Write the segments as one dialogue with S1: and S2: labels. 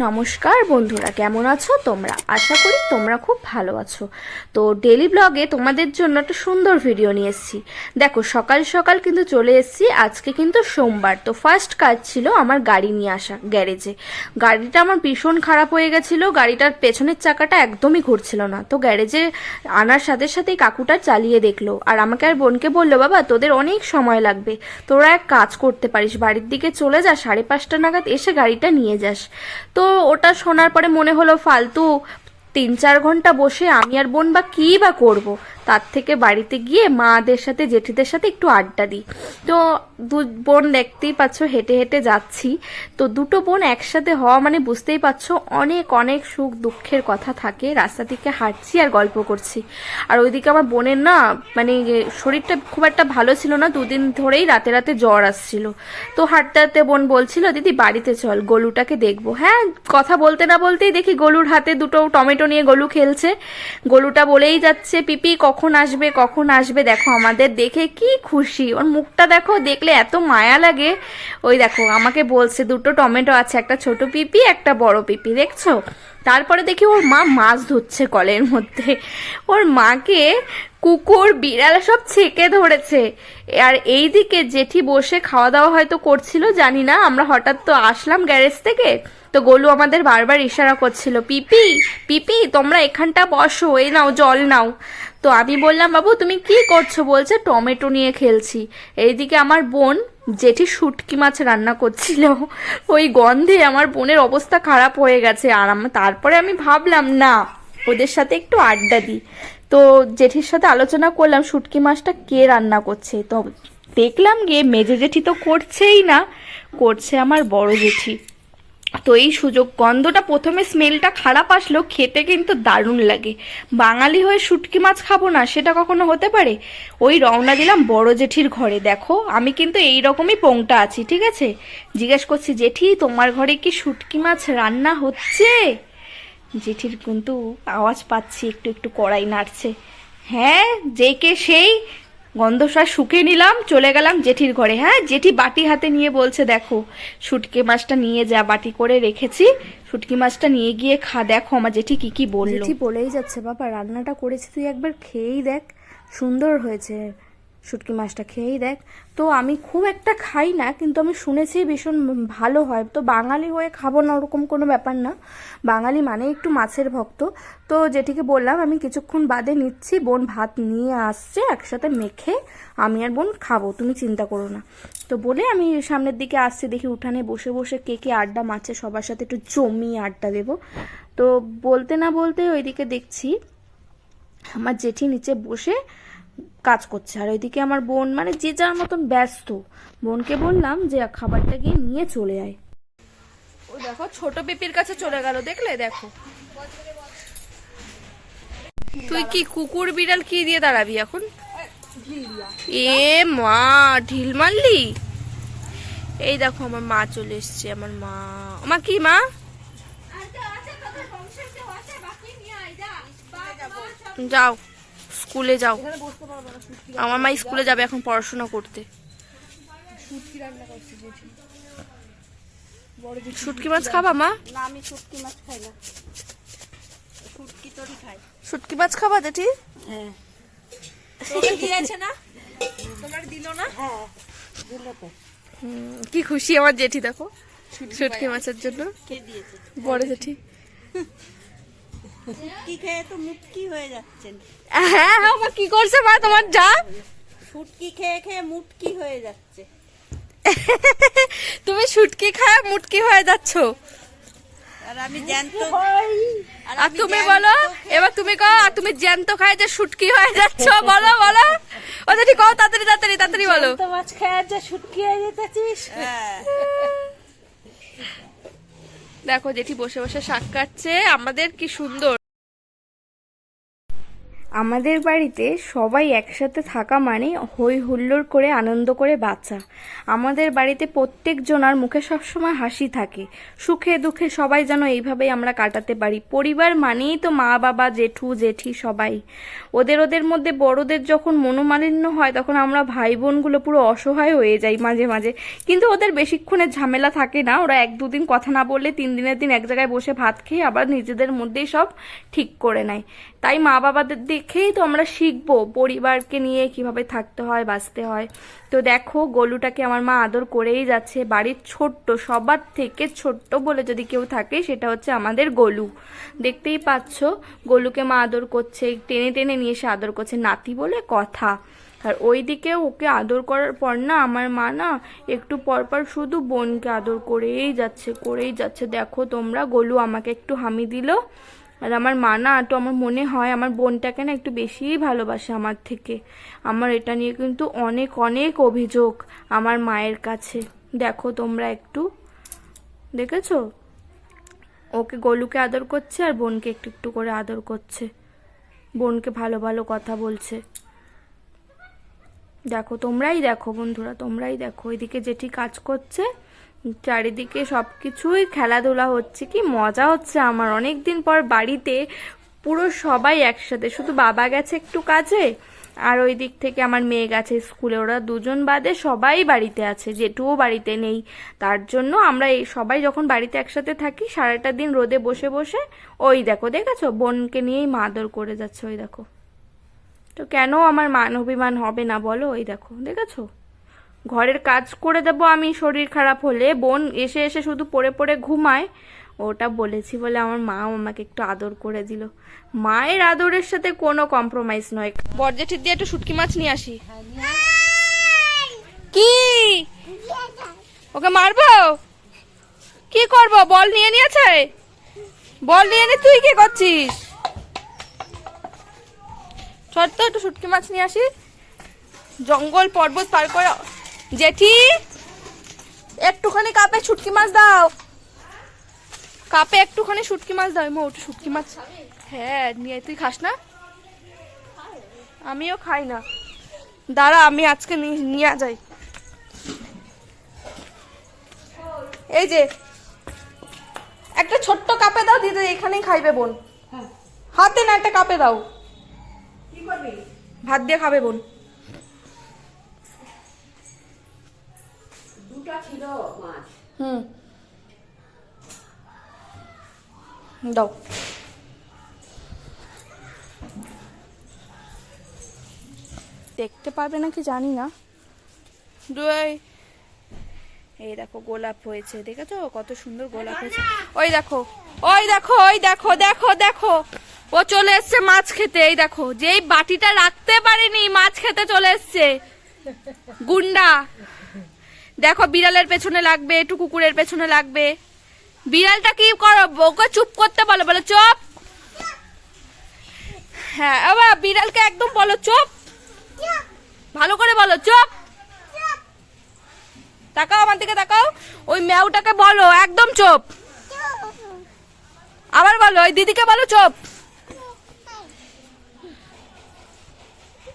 S1: নমস্কার বন্ধুরা, কেমন আছো তোমরা? আশা করি তোমরা খুব ভালো আছো। তো ডেলি ব্লগে তোমাদের জন্য একটা সুন্দর ভিডিও নিয়ে এসেছি। দেখো, সকাল সকাল কিন্তু চলে এসেছি। আজকে কিন্তু সোমবার। তো ফার্স্ট কাজ ছিল আমার গাড়ি নিয়ে আসা গ্যারেজে গাড়িটা আমার ভীষণ খারাপ হয়ে গেছিল। গাড়িটার পেছনের চাকাটা একদমই ঘুরছিল না। তো গ্যারেজে আনার সাথে সাথেই কাকুটা চালিয়ে দেখল। আর আমাকে আর বোনকে বলল, বাবা, তোদের অনেক সময় লাগবে। তোরা এক কাজ করতে পারিস। বাড়ির দিকে চলে যা, সাড়ে পাঁচটা নাগাদ এসে গাড়িটা নিয়ে যাস। তো ওটা শোনার পরে মনে হলো, ফালতু, তিন চার ঘণ্টা বসে আমি আর বোন বা কী বা করব? তার থেকে বাড়িতে গিয়ে মাদের সাথে, জেঠিদের সাথে একটু আড্ডা দিই। তো দু বোন দেখতেই পাচ্ছ, হেঁটে হেঁটে যাচ্ছি। তো দুটো বোন একসাথে হওয়া মানে বুঝতেই পারছ, অনেক অনেক সুখ দুঃখের কথা থাকে। রাস্তা থেকে হাঁটছি আর গল্প করছি। আর ওইদিকে আমার বোনের না মানে শরীরটা খুব একটা ভালো ছিল না। দুদিন ধরেই রাতে রাতে জ্বর আসছিল। তো হাঁটতে হাঁটতে বোন বলছিল, দিদি, বাড়িতে চল, গলুটাকে দেখব। হ্যাঁ কথা বলতে না বলতেই দেখি গলুর হাতে দুটো টমেটো নিয়ে গলু খেলছে। গলুটা বলেই যাচ্ছে, পিপি, কখন আসবে, কখন আসবে, দেখো আমাদের দেখে কি খুশি। ওর মুখটা দেখো, দেখলে এত মায়া লাগে। ওই দেখো, আমাকে বলছে দুটো টমেটো আছে, একটা ছোট পিপি, একটা বড় পিপি, দেখছ? তারপরে দেখি ওর মা মাছ ধরছে কলের মধ্যে। ওর মাকে কুকুর, বিড়াল সব ছেকে ধরেছে। আর এইদিকে জেঠি বসে খাওয়া দাওয়া হয়তো করছিল, জানি না, আমরা হঠাৎ তো আসলাম গ্যারেজ থেকে। তো গোলু আমাদের বারবার ইশারা করছিল, পিপি পিপি, তোমরা এখানটা বসো, এই নাও, জল নাও। তো আমি বললাম, বাবু, তুমি কি করছ? বলছে, টমেটো নিয়ে খেলছি। এইদিকে আমার বোন, জেঠি শুটকি মাছ রান্না করছিল। ওই গন্ধে আমার বোনের অবস্থা খারাপ হয়ে গেছে। আর তারপরে আমি ভাবলাম, না, ওদের সাথে একটু আড্ডা দিই। তো জেঠির সাথে আলোচনা করলাম, শুটকি মাছটা কে রান্না করছে? তো দেখলাম গিয়ে মেজে জেঠি তো করছেই না, করছে আমার বড় জেঠি। তো এই সুযোগ, গন্ধটা প্রথমে স্মেলটা খারাপ আসলেও খেতে কিন্তু দারুণ লাগে। বাঙালি হয়ে শুটকি মাছ খাব না, সেটা কখনো হতে পারে? ওই রওনা দিলাম বড় জেঠির ঘরে, দেখো, আমি কিন্তু এই রকমই পোংটা আছি, ঠিক আছে? জিজ্ঞেস করছি, জেঠি, তোমার ঘরে কি শুটকি মাছ রান্না হচ্ছে? জেঠির কিন্তু আওয়াজ পাচ্ছি, একটু একটু কড়াই নাড়ছে। হ্যাঁ যে কে সেই? গন্ধশ্বাস শুকে নিলাম, চলে গেলাম জেঠির ঘরে। হ্যাঁ জেঠি বাটি হাতে নিয়ে বলছে, দেখো, শুটকি মাছটা নিয়ে যা, বাটি করে রেখেছি। শুটকি মাছটা নিয়ে গিয়ে খা, দেখো আমার জেঠি কি কি বলল।
S2: জেঠি বলেই যাচ্ছে, বাবা, রান্নাটা করেছি, তুই একবার খেয়েই দেখ। সুন্দর হয়েছে। শুটকি মাছটা খেয়েই দেখ। তো আমি খুব একটা খাই না, কিন্তু আমি শুনেছি ভীষণ ভালো হয়। তো বাঙালি হয়ে খাব না ওরকম কোনো ব্যাপার না। বাঙালি মানে একটু মাছের ভক্ত। তো যেটিকে বললাম, আমি কিছুক্ষণ বাদে নিচ্ছি, বোন ভাত নিয়ে আসছে, একসাথে মেখে আমি আর বোন খাব, তুমি চিন্তা করো না। তো বলে আমি সামনের দিকে আসছি, দেখি উঠানে বসে বসে কে কে আড্ডা মারছে, সবার সাথে একটু জমিয়ে আড্ডা দেবো। তো বলতে না বলতে ওইদিকে দেখছি, আমার জেঠি নিচে বসে কাজ করছে। আর ওইদিকে আমার বোন মানে যে যার মতন ব্যস্ত। বোনকে বললাম যে খাবারটা গিয়ে নিয়ে চলে আয়।
S1: ও দেখো, ছোট পিপির কাছে চলে গেল, দেখলে? দেখো। তুই কি কুকুর বিড়াল কি দিয়ে দাঁড়াবি এখন? এ মা, ঢিল মারলি? এই দেখো, আমার মা চলে এসছে, আমার মা। মা, কি মা? যাও। স্কুলে যাও। আমার মা স্কুলে যাবে এখন পড়াশোনা করতে। শুটকি মাছ খাবা মা?
S2: আমি শুটকি মাছ খাই না। শুটকি তরি খাই।
S1: শুটকি মাছ খাবা জেঠি?
S2: হ্যাঁ।
S3: দিয়েছে না? তোমার দিল না?
S2: হ্যাঁ দিল তো।
S1: কি খুশি আমার জেঠি দেখো। শুটকি মাছের জন্য। বড় জেঠি।
S2: শুটকি খেয়ে তো মুটকি হয়ে যাচ্ছেন?
S1: হ্যাঁ হ্যাঁ মা কি করছে মা তোমার যা?
S2: শুটকি খেয়ে খেয়ে মুটকি হয়ে যাচ্ছে।
S1: তুমি শুটকি খায় মুটকি হয়ে যাচ্ছ।
S2: আর আমি জ্যান্ত
S1: আর তুমি বলো এবার তুমি কও আর তুমি জ্যান্ত খায় যে শুটকি হয়ে যাচ্ছ বলো বলো। ও জেঠি কও তাড়াতাড়ি তাড়াতাড়ি তাড়াতাড়ি বলো।
S2: তো মাছ খেয়ে যে শুটকি হয়ে যেতেছিস।
S1: দেখো জেঠি বসে বসে শাক কাটছে। আমাদের কি সুন্দর। আমাদের বাড়িতে সবাই একসাথে থাকা মানে হই হুল্লোড় করে আনন্দ করে বাচ্চা। আমাদের বাড়িতে প্রত্যেকজনার মুখে সবসময় হাসি থাকে। সুখে দুঃখে সবাই যেন এইভাবেই আমরা কাটাতে পারি। পরিবার মানেই তো মা, বাবা, জেঠু, জেঠি সবাই। ওদের ওদের মধ্যে বড়দের যখন মনোমালিন্য হয় তখন আমরা ভাই বোনগুলো পুরো অসহায় হয়ে যাই মাঝে মাঝে। কিন্তু ওদের বেশিক্ষণের ঝামেলা থাকে না। ওরা এক দুদিন কথা না বললে তিন দিনের দিন এক জায়গায় বসে ভাত খেয়ে আবার নিজেদের মধ্যেই সব ঠিক করে নেয়। তাই মা বাবাদের দেখেই তো আমরা শিখব পরিবারকে নিয়ে কীভাবে থাকতে হয়, বাঁচতে হয়। তো দেখো, গলুটাকে আমার মা আদর করেই যাচ্ছে। বাড়ির ছোট্ট, সবার থেকে ছোট্ট বলে যদি কেউ থাকে, সেটা হচ্ছে আমাদের গলু। দেখতেই পাচ্ছ, গলুকে মা আদর করছে, টেনে টেনে নিয়ে এসে আদর করছে। নাতি বলে কথা। আর ওইদিকে ওকে আদর করার পর না, আমার মা না, একটু পর পর শুধু বোনকে আদর করেই যাচ্ছে করেই যাচ্ছে। দেখো তোমরা, গলু আমাকে একটু হামি দিল। আর আমার মা না, তো আমার মনে হয় আমার বোনটাকে না একটু বেশিই ভালোবাসে আমার থেকে। আমার এটা নিয়ে কিন্তু অনেক অনেক অভিযোগ আমার মায়ের কাছে। দেখো তোমরা একটু। দেখেছ? ওকে গলুকে আদর করছে আর বোনকে একটু একটু করে আদর করছে। বোনকে ভালো ভালো কথা বলছে। দেখো, তোমরাই দেখো বন্ধুরা, তোমরাই দেখো। এদিকে যেটি কাজ করছে। চারিদিকে সব কিছুই খেলাধুলা হচ্ছে কি, মজা হচ্ছে আমার। অনেক দিন পর বাড়িতে পুরো সবাই একসাথে, শুধু বাবা গেছে একটু কাজে, আর ওই দিক থেকে আমার মেয়ে গেছে স্কুলে। ওরা দুজন বাদে সবাই বাড়িতে আছে যেটুও বাড়িতে নেই। তার জন্য আমরা এই সবাই যখন বাড়িতে একসাথে থাকি, সারাটা দিন রোদে বসে বসে, ওই দেখো, দেখেছ? বোনকে নিয়েই মাদর করে যাচ্ছে, ওই দেখো। তো কেন আমার মান অভিমান হবে না বলো? ওই দেখো, দেখেছ? ঘরের কাজ করে দেবো আমি শরীর খারাপ হলে। বোন এসে এসে শুধু পড়ে পড়ে ঘুমায়। ওটা বলেছি বলে আমার মা আমাকে একটু আদর করে দিল। মায়ের আদরের সাথে কোনো কম্প্রোমাইজ নয়। বরজেঠির দিয়ে একটু শুটকি মাছ নিয়ে আসি। কি? ওকে মারবো? কি করব? বল নিয়ে নিয়েছে? বল নিয়ে নি তুই কি করছিস? চল তো একটু শুটকি মাছ নিয়ে আসি। জঙ্গল পর্বত পার করে জেঠি একটুখানি কাপে শুটকি মাছ দাও। কাপে একটুখানি শুটকি মাছ দাও মো ওটা শুটকি মাছ। হ্যাঁ নিয়ে তুই খাস না? আমিও খাই না। দাঁড়া আমি আজকে নিয়ে যাই। এই যে একটা ছোট্ট কাপে দাও দিদি এখানেই খাইবে বোন। হাতে না একটা কাপে দাও। ভাত দিয়ে খাবে বোন। দাও। দেখতে পারবে নাকি জানি না। এই দেখো, গোলাপ হয়েছে, দেখেছ? কত সুন্দর গোলাপ হয়েছে। ওই দেখো ওই দেখো ওই দেখো দেখো দেখো। ও চলে এসছে মাছ খেতে, এই দেখো। যেই বাটিটা রাখতে পারেনি, মাছ খেতে চলে এসছে। গুন্ডা। দেখো বিড়ালের পেছনে লাগবে, একটু কুকুরের পেছনে লাগবে। বিড়ালটা কি করো? ওকে চুপ করতে বলো বলো চুপ। হ্যাঁ বিড়ালকে একদম বলো চুপ। ভালো করে বলো চুপ। তাকাও আমার দিকে, তাকাও। ওই ম্যাওটাকে বলো, একদম চুপ। আবার বলো, ওই দিদিকে বলো চুপ।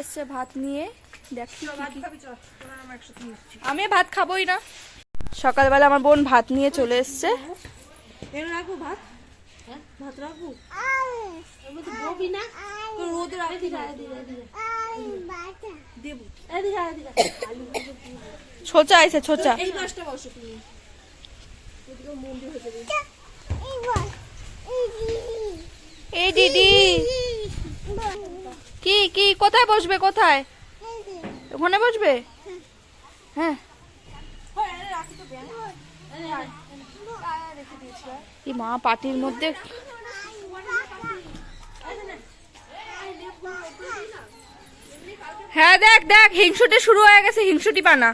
S1: এসছে ভাত নিয়ে দেখি আমি ভাত খাবোই না। সকালবেলা আমার বোন ভাত নিয়ে চলে এসছে।
S3: এর রাখব ভাত? ভাত রাখব? এর মধ্যে ববি না? তো রোদে রাখবি না দেবো। এদিকে এদিকে আলু
S1: ছোচা আইছে ছোচা।
S3: এই মাছটা
S1: এই দিদি। কি কি কোথায় বসবে কোথায়? ওখানে বসবে? হ্যাঁ। মা, পাটির মধ্যে? হ্যাঁ দেখ দেখ, হিংসুটি শুরু হয়ে গেছে, হিংসুটি পানা।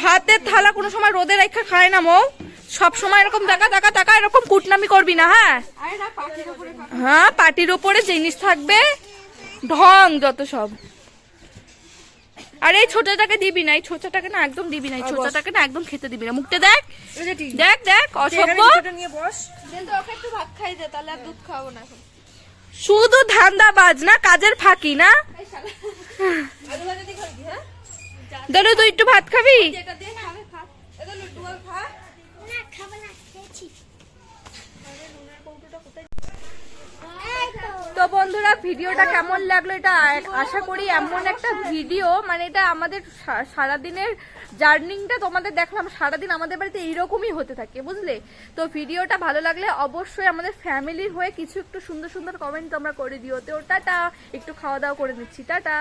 S1: ভাতের থালা কোনো সময় রোদে রেখা খায় না, মৌ। সব সময় এরকম টাকা টাকা টাকা এরকম কুটনামি করবি না হ্যাঁ? হ্যাঁ পাটির ওপরে জিনিস থাকবে। ঢং যত সব। আরে এই ছোটটাকে দিবি না এই ছোটটাকে না একদম দিবি না এই ছোটটাকে না একদম খেতে দিবি না। মুখটা দেখ দেখ দেখ অসভ্য।
S3: নিয়ে বস।
S1: কিন্তু ওকে একটু ভাত খাই দে তাহলে আর দুধ খাব না এখন। শুধু ধান্দাবাজ না কাজের ফাঁকি না?
S3: খাবি হ্যাঁ?
S1: দাদু তুই একটু ভাত খাবি
S3: যেটা দিয়ে খাবে খা এটা লুডু আর খা
S1: তো বন্ধুরা, ভিডিওটা কেমন লাগল এটা আশা করি এমন একটা ভিডিও মানে এটা আমাদের সারাদিনের জার্নিংটা তোমাদের দেখলাম, সারাদিন আমাদের বাড়িতে এইরকমই হতে থাকে, বুঝলে? তো ভিডিওটা ভালো লাগলে অবশ্যই আমাদের ফ্যামিলির হয়ে কিছু একটু সুন্দর সুন্দর কমেন্ট তোমরা করে দিও। তো টাটা, একটু খাওয়া দাওয়া করে নিচ্ছি, টাটা।